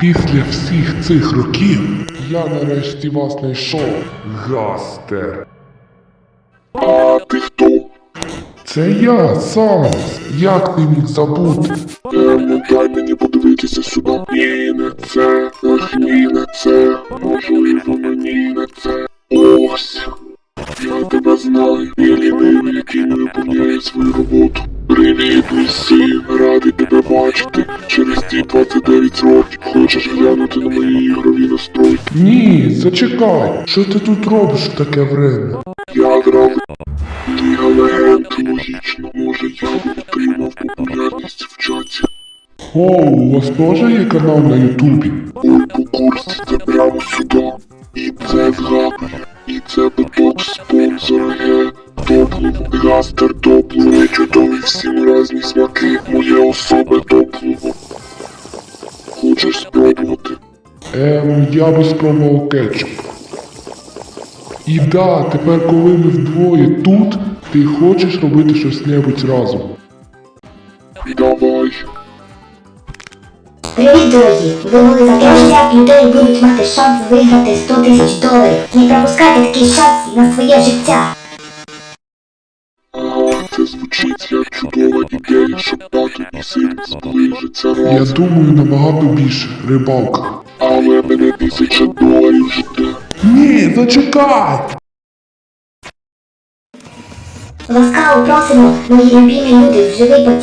Після всіх цих років я нарешті вас знайшов, Гастер. А ти хто? Це я, Санс. Як ти міг забути? Ем, дай мені подивитися сюди. Ні, не це. Ах, ні, не це. Можливо, мені не це. Ось. Я тебе знаю. Я лінивий, який не виконує свою роботу. Привіт, син, радий тебе бачити. Через ті 29 років хочеш глянути на мої ігрові настройки. Ні, зачекай. Що ти тут робиш в таке время? Я грав Ліга легенд, логічно, може я б отримав популярність в чаті. О, у вас теж є канал на Ютубі? Ой, по курсі це прямо сюди. І це вгадує. І це биток спонсора є. Топливо, гастер топливо, чудові всім разні смаки. Моє особе топливо. Хочеш спробувати? Ем, я би спробував кетчуп. І да, тепер коли ми вдвоє тут, ти хочеш робити щось небудь разом. Давай. Привіт, друзі! Ви були за 50 людей будуть мати шанс виграти 100 тисяч доларів. Не пропускайте такий шанс на своє життя. Це звучить як чудова ідея, щоб тато і син зближиться. Я думаю, набагато більше. Рибалка. Але мене тисяча доларів життя. Ні, зачекай! Ласкаво просимо, мої любімі люди, в живий потік.